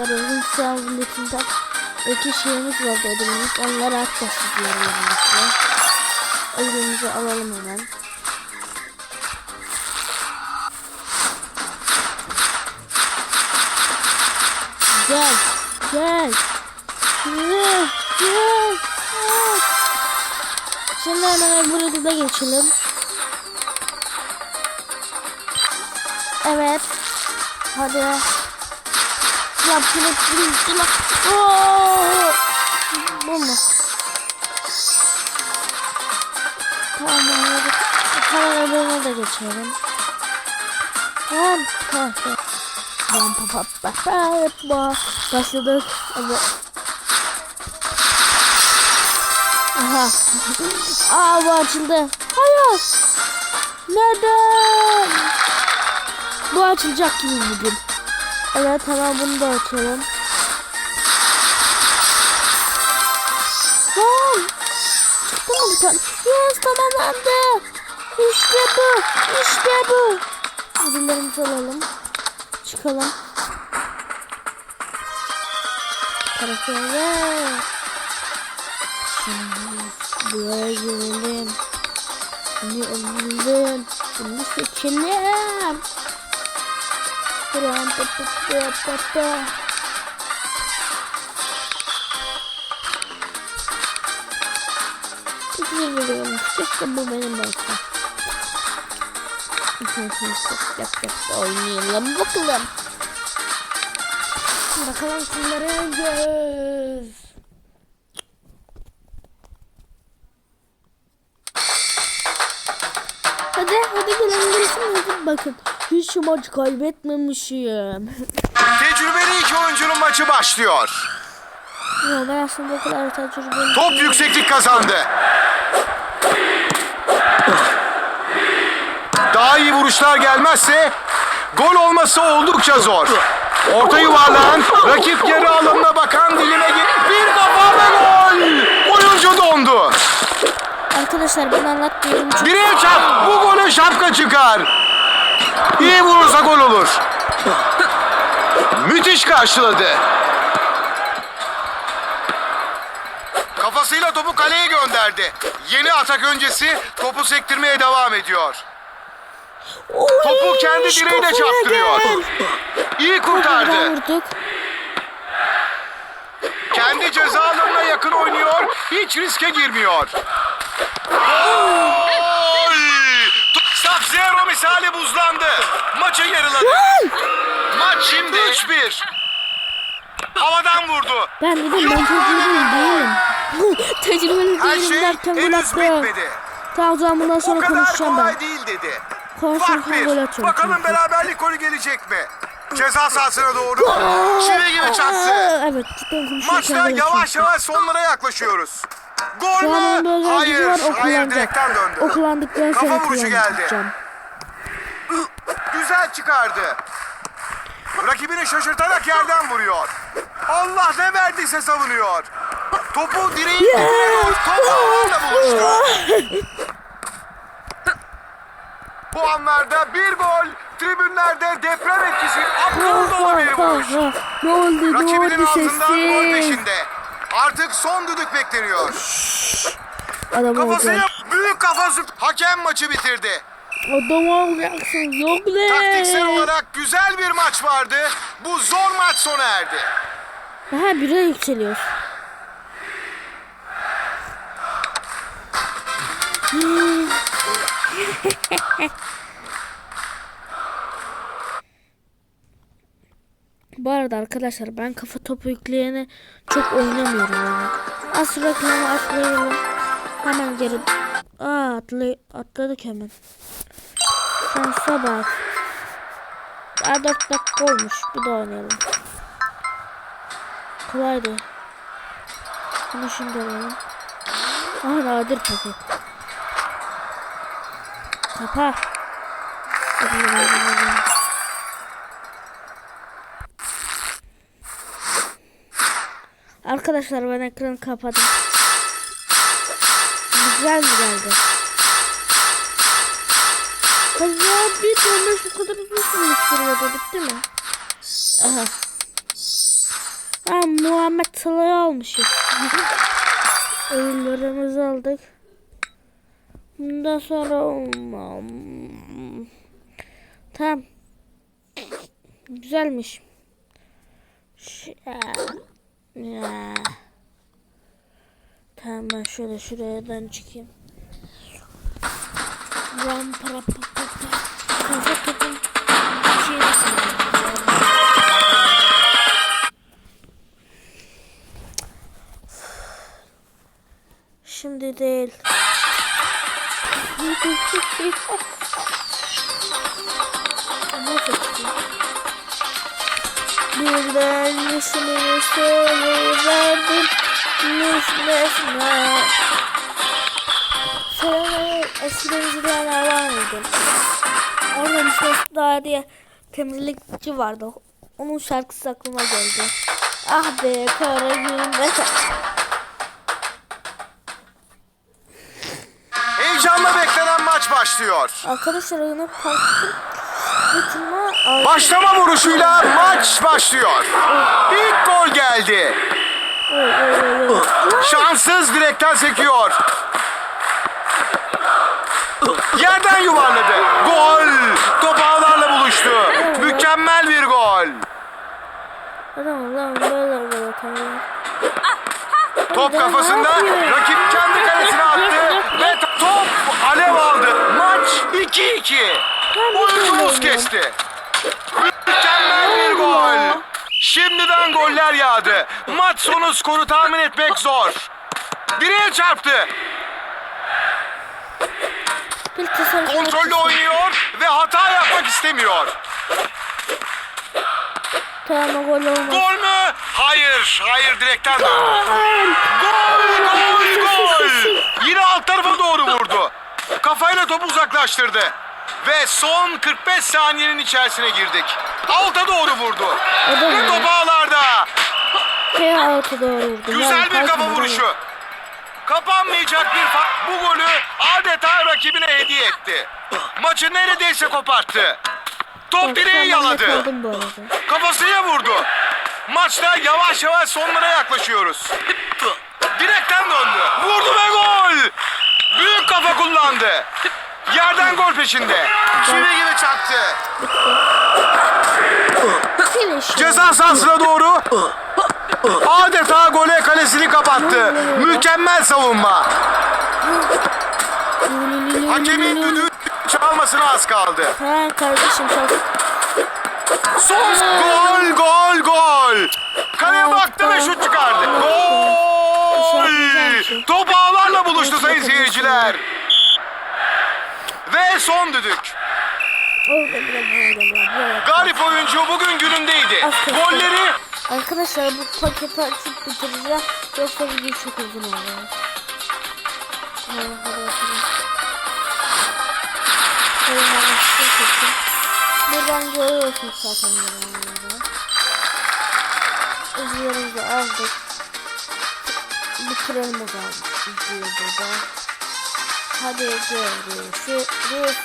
arkadaşlar. Hindistan milletinden iki şeyimiz vardı ödülümüz. Onları atacağız sizlerle birlikte. Ödülümüzü alalım hemen. Gel. Gel. Gel. Gel. Şimdi hemen öbür da geçelim. Evet. Hadi. Yap şunu şunu. Oo! Bu mu? Tamam. öbürüne de geçelim. Tamam. Tamam. Bam pa pa pa pa pa. Başladık. Evet. Aha. Aa bu açıldı. Hayır. Neden? Bu açılacak gibi bugün. Evet hemen bunu da açalım. Wow. Çıktı mı bir tane? Yes tamamlandı. İşte bu. İşte bu. Ödüllerimizi alalım. Çıkalım. Karaktere. Şimdi buraya girelim. Şimdi öldürelim. Şimdi seçelim. Çok üzülüyorum. Keşke bu benim olsa. Yap yap oynayalım bakalım. Bakalım kimleri yeneceğiz. Hadi hadi gelin bakın. Hiç maç kaybetmemişim. Tecrübeli iki oyuncunun maçı başlıyor. Ya ben aslında o kadar tecrübeli Top değilim. yükseklik kazandı. Daha iyi vuruşlar gelmezse gol olması oldukça zor. Orta yuvarlan, rakip geri alımına bakan dilime gir. Bir kafa ve gol! Oyuncu dondu. Arkadaşlar ben anlatmıyorum Direğe çarp, bu golün şapka çıkar. İyi vurursa gol olur. Müthiş karşıladı. Kafasıyla topu kaleye gönderdi. Yeni atak öncesi topu sektirmeye devam ediyor. Oy, Topu kendi direğine çarptırıyor. gel. İyi kurtardı. Kendi ceza alanına yakın oynuyor. Hiç riske girmiyor. Gol! Misali buzlandı. Maçı yarıladı. Maç şimdi 3-1. Havadan vurdu. Ben dedim ben tecrübeli değilim. tecrübeli Her değilim şey derken gol henüz attı. bitmedi. Tamam o zaman bundan sonra kadar konuşacağım kolay ben. değil dedi. Konuşurken Fark gol bir. atıyorum. Bakalım beraberlik golü gelecek mi? Ceza sahasına doğru. Çivi gibi çaktı. Aa, Evet cidden konuşurken Maçta gol yavaş atıyorum. yavaş sonlara yaklaşıyoruz. Gol Şu an mü? Hayır, var hayır kullanacak. direkten döndü. O kullandıktan Kafa sonra vuruşu geldi. Çıkardı. Rakibini şaşırtarak yerden vuruyor. Allah ne verdiyse savunuyor. Topu direğin dibine doğru top ağlarla buluştu. Bu anlarda bir gol, tribünlerde deprem etkisi akıllı dolu bir vuruş. Ne oldu Rakibinin oldu ağzından gol peşinde. Artık son düdük bekleniyor. Adam Kafasıyla büyük kafası hakem maçı bitirdi. Adam olacaksın yok ne? Taktiksel olarak güzel bir maç vardı. Bu zor maç sona erdi. Aha bire yükseliyor. Bu arada arkadaşlar ben kafa topu yükleyene çok oynamıyorum yani. Az reklamı atlayalım. Hemen geri. Aa atlay atladık hemen. Şansa bak. Daha 4 dakika olmuş. Bir daha oynayalım. Kolaydı. Bunu şimdi alalım. Aha nadir paket. Kapa. Arkadaşlar ben ekranı kapadım. Güzel mi geldi? Ya bir tane şu kadar uzun ya da bitti mi? Aha. Ha, Muhammed Salah'ı almışız. Ödüllerimizi aldık. Bundan sonra Hmm, tamam. Güzelmiş. Ş- Ya. Tamam ben şöyle şuradan çıkayım. Ram para pa pa sanırım. Şimdi değil. Birden ismini söyleyiverdim Müsnesine Söylemeyi eskiden izleyenler var mıydı? Orada Müsnesna diye temizlikçi vardı Onun şarkısı aklıma geldi Ah be kara günde Heyecanla beklenen maç başlıyor. Arkadaşlar oyunu Bitirme aldım Başlama vuruşuyla maç başlıyor. İlk gol geldi. Oy, oy. Şanssız direkten sekiyor. Yerden yuvarladı. Gol. Top ağlarla buluştu. Mükemmel bir gol. Adam lan böyle böyle tamam. Top kafasında. Rakip kendi kalesine attı. Ve top alev aldı. Maç 2-2. Oyuncumuz kesti. Mükemmel bir gol. Şimdiden goller yağdı. Maç sonu skoru tahmin etmek zor. Direğe çarptı. Kontrollü oynuyor ve hata yapmak istemiyor. Tamam gol olmaz. Gol mü? Hayır. Hayır direkten döndü. Gol, gol, gol. Yine alt tarafa doğru vurdu. Kafayla topu uzaklaştırdı. Ve son 45 saniyenin içerisine girdik. Alta doğru vurdu. Ve top ağlarda. Şey altı doğru vurdu. Güzel bir kafa vuruşu. Kapanmayacak bir fark bu golü adeta rakibine hediye etti. Maçı neredeyse koparttı. Top direği yaladı. Kafasına vurdu. Maçta yavaş yavaş sonlara yaklaşıyoruz. Direkten döndü. Vurdu ve gol. Büyük kafa kullandı. Yerden gol peşinde. Çivi gibi çaktı. Finish. Ceza sahasına doğru. Adeta gole kalesini kapattı. Mükemmel savunma. Hakemin düdüğü çalmasına az kaldı. Ha kardeşim çok. Son gol gol gol. Kaleye baktı ve şut çıkardı. Gol. Top ağlarla buluştu sayın seyirciler. Ve son düdük. Galip oyuncu bugün günündeydi. Golleri Arkadaşlar bu paketi açıp bitireceğim. Yoksa video çok uzun kötü. Buradan görüyorsunuz zaten yorumları. Üzerimizi aldık. Bitirelim o zaman videoyu burada. Hadi görüşürüz.